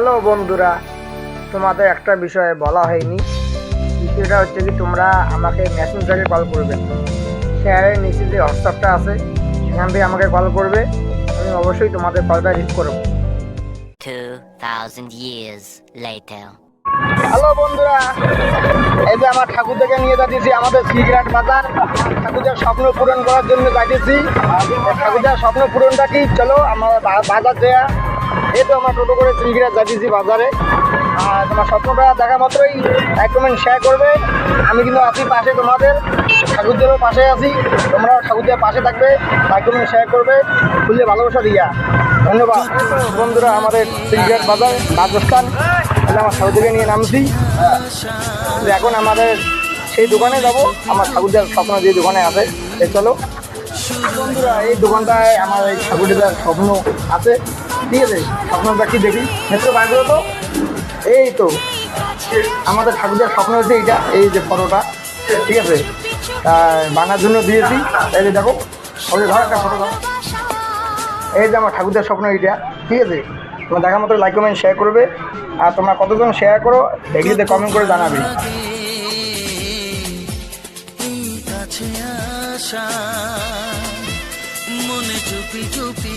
Hello বন্ধুরা তোমাদের একটা বিষয়ে বলা হয়নি। বিষয়টা হচ্ছে কি তোমরা আমাকে মেসেঞ্জারে কল করবে। শেয়ারের নিচে যে হোয়াটসঅ্যাপটা আছে সেখান থেকে আমাকে কল করবে। আমি অবশ্যই তোমাদের কলটা রিসিভ করব। 2,000 years হ্যালো বন্ধুরা এই যে আমার ঠাকুর থেকে নিয়ে যাচ্ছি আমাদের সিগারেট বাজার। ঠাকুরদার স্বপ্ন পূরণ করার জন্য যাইতেছি। ঠাকুরদার স্বপ্ন পূরণটা কি? চলো আমার বাজার দেয়া এই তো আমার টোটো করে সিগারেট যাইতেছি বাজারে। আর তোমার স্বপ্নটা দেখা মাত্রই এক কমেন্ট শেয়ার করবে। আমি কিন্তু আছি পাশে তোমাদের। ঠাকুরদেরও পাশে আছি। তোমরাও ঠাকুরদের পাশে থাকবে। লাইক কমেন্ট শেয়ার করবে। খুলে ভালোবাসা দিয়া। ধন্যবাদ। বন্ধুরা, আমাদের সিগারেট বাজার রাজস্থান আমার ঠাকুর থেকে নিয়ে নামছি। এখন আমাদের সেই দোকানে যাব। আমার ঠাকুরদার স্বপ্ন যে দোকানে আছে চলো। বন্ধুরা, এই দোকানটায় আমার এই ঠাকুরদার স্বপ্ন আছে। ঠিক আছে কি দেখি? বার তো? এই তো। আমাদের ঠাকুরদার স্বপ্ন হচ্ছে এইটা, এই যে ফটোটা। ঠিক আছে? তা বানার জন্য দিয়েছি। এই যে দেখো ধর একটা ফটো এই যে আমার ঠাকুরদার স্বপ্ন এইটা, ঠিক আছে? তোমার দেখা মতো লাইক কমেন্ট শেয়ার করবে। আর তোমরা কতজন শেয়ার করো এগুলিতে কমেন্ট করে জানাবে। মনে চুপি চুপি